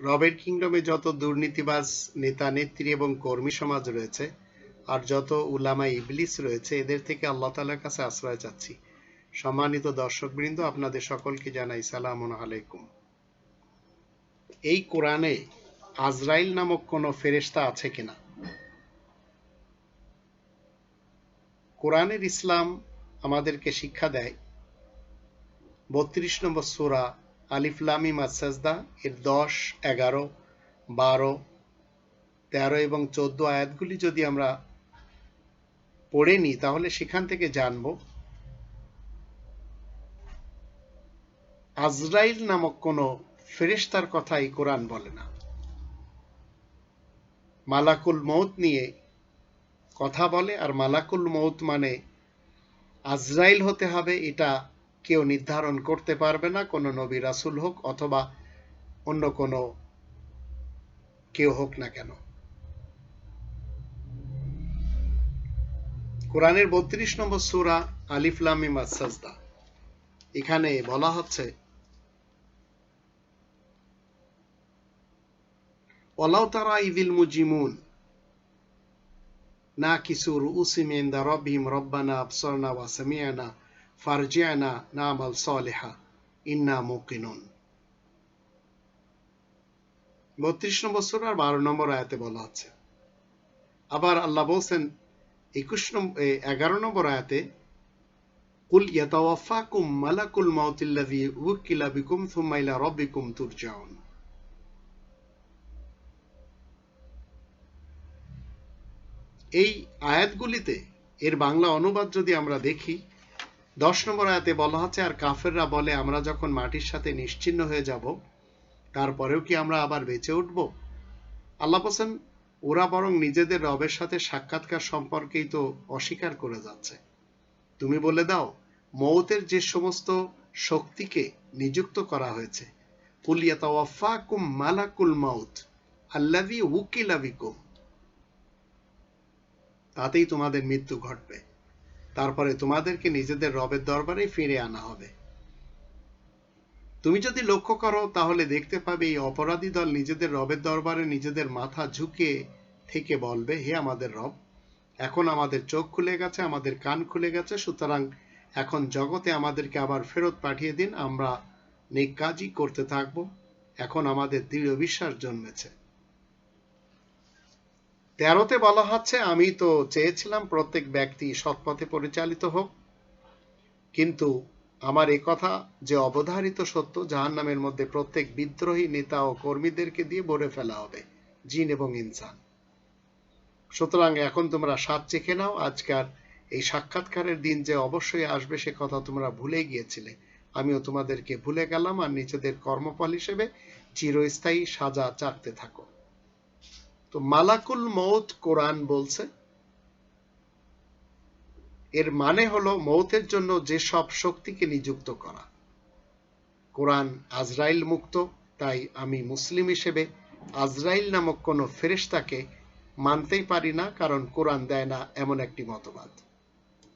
রবের কিংডমে যত দুর্নীতিবাজ নেতা, নেত্রী এবং কর্মী সমাজ রয়েছে আর যত উলামা ইবলিস রয়েছে, এদের থেকে আল্লাহ তালার কাছে আশ্রয় চাচ্ছি। সম্মানিত দর্শকবৃন্দ, আপনাদের সকলকে জানাই সালাম আলাইকুম। এই কোরআনে আজরাইল নামক কোনো ফেরেশতা আছে কিনা? কোরআনের ইসলাম আমাদেরকে শিক্ষা দেয়। বত্রিশ নম্বর সুরা আলিফলামি মাসাজদা এর দশ, এগারো, বারো, তেরো এবং চোদ্দ আয়াতগুলি যদি আমরা পড়ে নিই তাহলে সেখান থেকে জানব আজরাইল নামক কোনো ফেরেশতার কথা এই কোরআন বলে না। মালাকুল মৌত নিয়ে কথা বলে, আর মালাকুল মৌত মানে আজরাইল হতে হবে, এটা কেউ নির্ধারণ করতে পারবে না, কোনো নবী রাসুল হোক অথবা অন্য কোনো কেউ হোক না কেন। কোরআনের বত্রিশ নম্বর সুরা আলিফলামি মাসাজদা এখানে বলা হচ্ছে ওলাও তারা ইদিল মুজিমুন, না কিছু রুসিম ইন্দা রব্বিহিম রব্বানা আবসরনা ওয়া সামিআনা ফারজিআনা নামাল সালিহা, ইন্না বত্রিশ নম্বর বারো নম্বর আয়াতে বলা আছে। আবার আল্লাহ বলছেন, একুশ নম্বর এগারো নম্বর আয়াতে, কুল মালাকুল উকিলা বিকুম তুরজাউন। এই আয়াতগুলিতে এর বাংলা অনুবাদ যদি আমরা দেখি দশ নম্বর আয়াতে বলা হচ্ছে, আর কাফেররা বলে, আমরা যখন মাটির সাথে নিশ্চিন্ন হয়ে যাব, তারপরেও কি আমরা আবার বেঁচে উঠব? আল্লাহ হোসেন ওরা বরং নিজেদের রবের সাথে সাক্ষাৎকার সম্পর্কেই তো অস্বীকার করে যাচ্ছে। তুমি বলে দাও, মৌতের যে সমস্ত শক্তিকে নিযুক্ত করা হয়েছে মালাকুল মাউত বিকুম, তাতেই তোমাদের মৃত্যু ঘটবে। তারপরে তোমাদেরকে নিজেদের রবের দরবারে ফিরে আনা হবে। তুমি যদি লক্ষ্য করো, তাহলে দেখতে পাবে এই অপরাধী দল নিজেদের রবের দরবারে নিজেদের মাথা ঝুঁকে থেকে বলবে, হে আমাদের রব, এখন আমাদের চোখ খুলে গেছে, আমাদের কান খুলে গেছে, সুতরাং এখন জগতে আমাদেরকে আবার ফেরত পাঠিয়ে দিন, আমরা নেক কাজই করতে থাকব। এখন আমাদের দৃঢ় বিশ্বাস জন্মেছে। তেরোতে বলা হচ্ছে, আমি তো চেয়েছিলাম প্রত্যেক ব্যক্তি সৎপথে পরিচালিত হোক। কিন্তু আমার এ কথা যে অবধারিত সত্য জাহান নামের মধ্যে প্রত্যেক বিদ্রোহী নেতা ও কর্মীদেরকে দিয়ে ভরে ফেলা হবে, জিন এবং ইনসান। সুতরাং এখন তোমরা স্বাদ চেখে নাও, আজকার এই সাক্ষাৎকারের দিন যে অবশ্যই আসবে সে কথা তোমরা ভুলে গিয়েছিলে। আমিও তোমাদেরকে ভুলে গেলাম, আর নিজেদের কর্মফল হিসেবে চিরস্থায়ী সাজা চাকতে থাকো। তো মালাকুল মৌত কোরআন বলছে, এর মানে হলো মৌতের জন্য যে সব শক্তিকে নিযুক্ত করা। কোরআন আজরাইল মুক্ত, তাই আমি মুসলিম হিসেবে আজরাইল নামক কোনো ফেরেশতাকে মানতেই পারি না, কারণ কোরআন দেয় না এমন একটি মতবাদ।